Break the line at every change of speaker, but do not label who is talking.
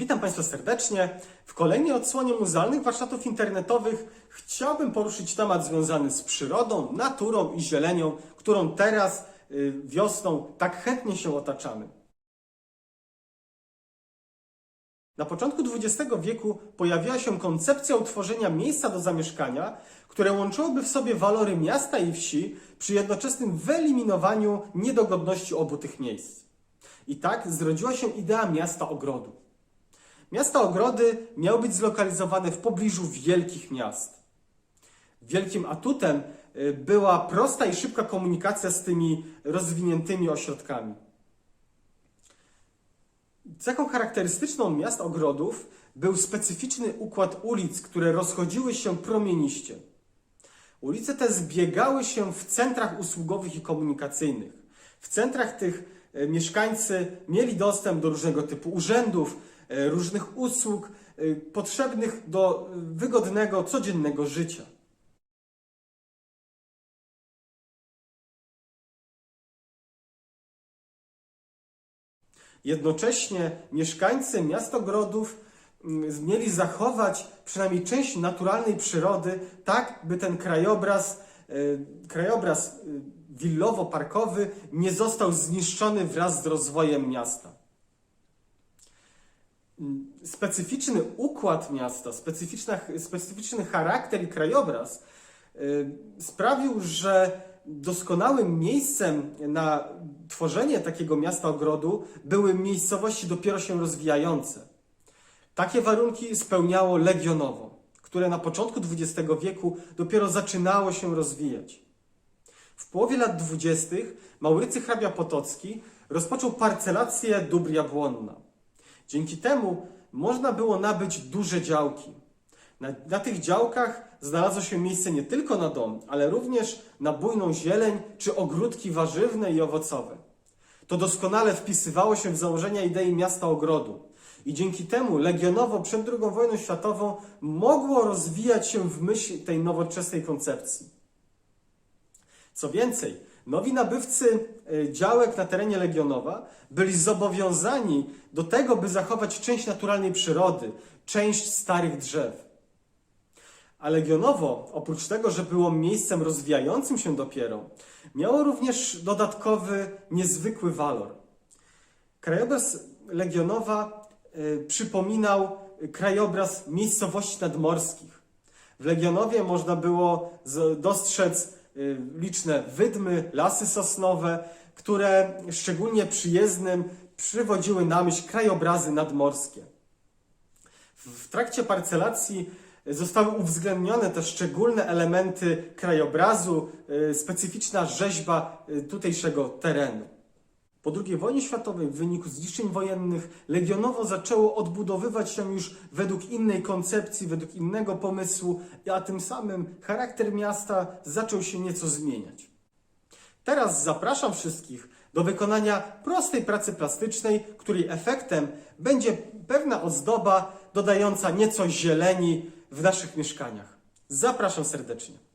Witam Państwa serdecznie. W kolejnej odsłonie muzealnych warsztatów internetowych chciałbym poruszyć temat związany z przyrodą, naturą i zielenią, którą teraz y, wiosną tak chętnie się otaczamy. Na początku XX wieku pojawiła się koncepcja utworzenia miejsca do zamieszkania, które łączyłoby w sobie walory miasta i wsi przy jednoczesnym wyeliminowaniu niedogodności obu tych miejsc. I tak zrodziła się idea miasta ogrodu. Miasta ogrody miały być zlokalizowane w pobliżu wielkich miast. Wielkim atutem y, była prosta i szybka komunikacja z tymi rozwiniętymi ośrodkami. Cechą charakterystyczną miast ogrodów był specyficzny układ ulic, które rozchodziły się promieniście. Ulice te zbiegały się w centrach usługowych i komunikacyjnych. W centrach tych e, mieszkańcy mieli dostęp do różnego typu urzędów, różnych usług e, potrzebnych do e, wygodnego, codziennego życia. Jednocześnie mieszkańcy miast ogrodów mm, mieli zachować przynajmniej część naturalnej przyrody, tak by ten krajobraz, e, krajobraz e, willowo-parkowy nie został zniszczony wraz z rozwojem miasta. Specyficzny układ miasta, specyficzny charakter i krajobraz y, sprawił, że doskonałym miejscem na tworzenie takiego miasta ogrodu były miejscowości dopiero się rozwijające. Takie warunki spełniało Legionowo, które na początku XX wieku dopiero zaczynało się rozwijać. W połowie lat dwudziestych Maurycy hrabia Potocki rozpoczął parcelację dóbr Jabłonna. Dzięki temu można było nabyć duże działki. Na, na tych działkach znalazło się miejsce nie tylko na dom, ale również na bujną zieleń czy ogródki warzywne i owocowe. To doskonale wpisywało się w założenia idei miasta ogrodu. I dzięki temu Legionowo przed II wojną światową mogło rozwijać się w myśl tej nowoczesnej koncepcji. Co więcej, nowi nabywcy e, działek na terenie Legionowa byli zobowiązani do tego, by zachować część naturalnej przyrody, część starych drzew. A Legionowo, oprócz tego, że było miejscem rozwijającym się dopiero, miało również dodatkowy, niezwykły walor. Krajobraz Legionowa e, przypominał krajobraz miejscowości nadmorskich. W Legionowie można było dostrzec liczne wydmy, lasy sosnowe, które szczególnie przyjezdnym przywodziły na myśl krajobrazy nadmorskie. W trakcie parcelacji zostały uwzględnione te szczególne elementy krajobrazu, y, specyficzna rzeźba y, tutejszego terenu. Po II wojnie światowej, w wyniku zniszczeń wojennych, Legionowo zaczęło odbudowywać się już według innej koncepcji, według innego pomysłu, a tym samym charakter miasta zaczął się nieco zmieniać. Teraz zapraszam wszystkich do wykonania prostej pracy plastycznej, której efektem będzie pewna ozdoba dodająca nieco zieleni w naszych mieszkaniach. Zapraszam serdecznie.